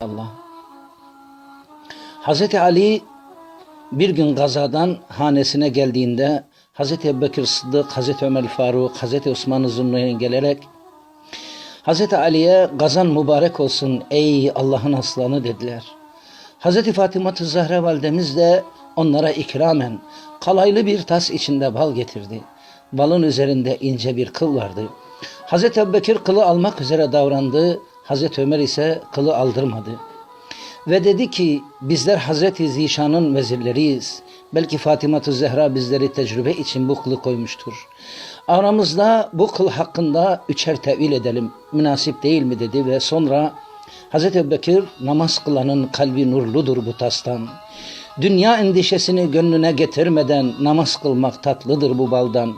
Allah. Hazreti Ali bir gün gazadan hanesine geldiğinde Hazreti Ebubekir Sıddık, Hazreti Ömer Faruk, Hazreti Osman Zümre'ye gelerek Hazreti Ali'ye gazan mübarek olsun ey Allah'ın aslanı dediler. Hazreti Fatıma Zahra validemiz de onlara ikramen kalaylı bir tas içinde bal getirdi. Balın üzerinde ince bir kıl vardı. Hazreti Ebubekir kılı almak üzere davrandı. Hazreti Ömer ise kılı aldırmadı. Ve dedi ki bizler Hazreti Zişan'ın vezirleriyiz. Belki Fatıma Zehra bizleri tecrübe için bu kılı koymuştur. Aramızda bu kıl hakkında üçer tevil edelim. Münasip değil mi dedi ve sonra Hazreti Ebubekir namaz kılanın kalbi nurludur bu tastan. Dünya endişesini gönlüne getirmeden namaz kılmak tatlıdır bu baldan.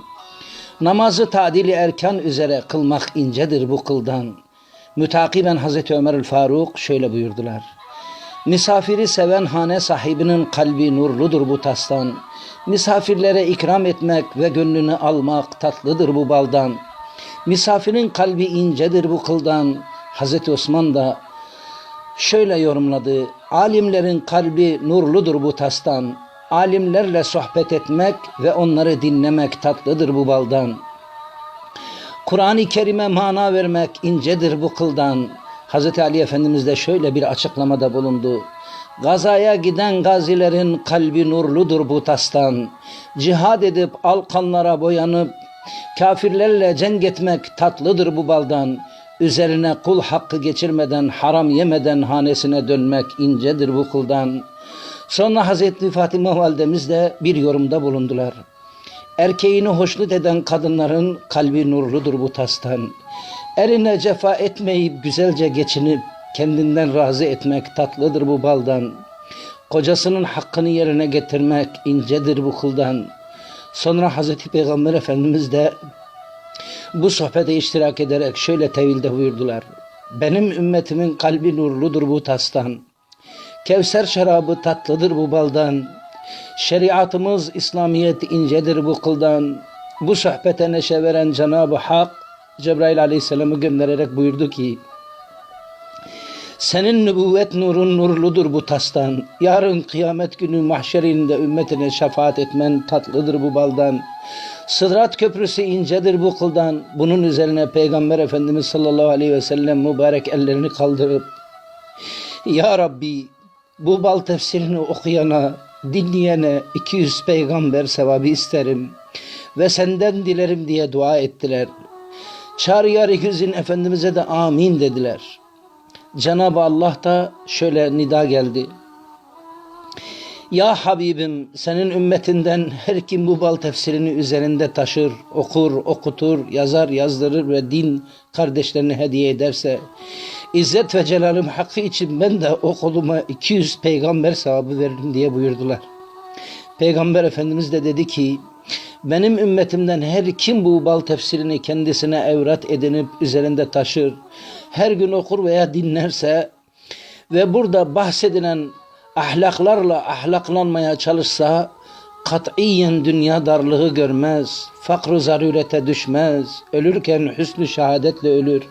Namazı tadili erkan üzere kılmak incedir bu kıldan. Mütakiben Hazreti Ömer Faruk şöyle buyurdular. Misafiri seven hane sahibinin kalbi nurludur bu tastan. Misafirlere ikram etmek ve gönlünü almak tatlıdır bu baldan. Misafirin kalbi incedir bu kıldan. Hazreti Osman da şöyle yorumladı. Alimlerin kalbi nurludur bu tastan. Alimlerle sohbet etmek ve onları dinlemek tatlıdır bu baldan. Kur'an-ı Kerim'e mana vermek incedir bu kıldan. Hz. Ali Efendimiz de şöyle bir açıklamada bulundu. Gazaya giden gazilerin kalbi nurludur bu tastan. Cihad edip alkanlara boyanıp kafirlerle cenk etmek tatlıdır bu baldan. Üzerine kul hakkı geçirmeden, haram yemeden hanesine dönmek incedir bu kuldan. Sonra Hazreti Fatıma validemiz de bir yorumda bulundular. Erkeğini hoşnut eden kadınların kalbi nurludur bu tastan. Erine cefa etmeyip güzelce geçinip kendinden razı etmek tatlıdır bu baldan. Kocasının hakkını yerine getirmek incedir bu kuldan. Sonra Hazreti Peygamber Efendimiz de bu sohbete iştirak ederek şöyle tevilde buyurdular. Benim ümmetimin kalbi nurludur bu tastan. Kevser şarabı tatlıdır bu baldan. Şeriatımız İslamiyet incedir bu kıldan. Bu sohbete neşe veren Cenab-ı Hak Cebrail Aleyhisselam'ı göndererek buyurdu ki senin nübüvvet nurun nurludur bu tastan. Yarın kıyamet günü mahşerinde ümmetine şefaat etmen tatlıdır bu baldan. Sıdrat köprüsü incedir bu kıldan. Bunun üzerine Peygamber Efendimiz sallallahu aleyhi ve sellem mübarek ellerini kaldırıp Ya Rabbi bu bal tefsirini okuyana, dinleyene 200 peygamber sevabı isterim ve senden dilerim diye dua ettiler. Çağrı Hüzin Efendimiz'e de amin dediler. Cenab-ı Allah da şöyle nida geldi. Ya Habibim senin ümmetinden her kim bu bal tefsirini üzerinde taşır, okur, okutur, yazar, yazdırır ve din kardeşlerine hediye ederse İzzet ve Celal'im hakkı için ben de o koluma 200 peygamber sevabı veririm diye buyurdular. Peygamber Efendimiz de dedi ki benim ümmetimden her kim bu bal tefsirini kendisine evrat edinip üzerinde taşır, her gün okur veya dinlerse ve burada bahsedilen ahlaklarla ahlaklanmaya çalışsa katiyen dünya darlığı görmez, fakru zarurete düşmez, ölürken hüsnü şehadetle ölür.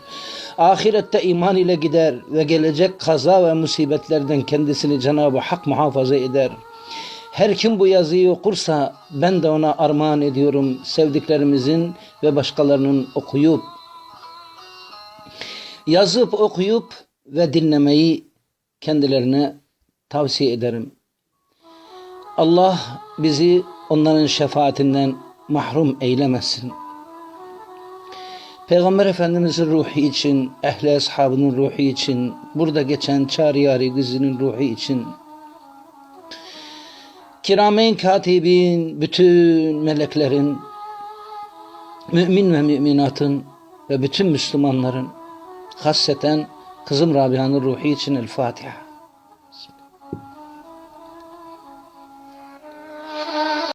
Ahirette iman ile gider ve gelecek kaza ve musibetlerden kendisini Cenab-ı Hak muhafaza eder. Her kim bu yazıyı okursa ben de ona armağan ediyorum sevdiklerimizin ve başkalarının okuyup, yazıp okuyup ve dinlemeyi kendilerine tavsiye ederim. Allah bizi onların şefaatinden mahrum eylemesin. Peygamber Efendimizin ruhu için, ehli ashabının ruhu için, burada geçen Çağrıyari Güzü'nün ruhu için, kirameyn katibin, bütün meleklerin, mümin ve müminatın ve bütün Müslümanların, hasseten kızım Rabia'nın ruhu için El Fatiha.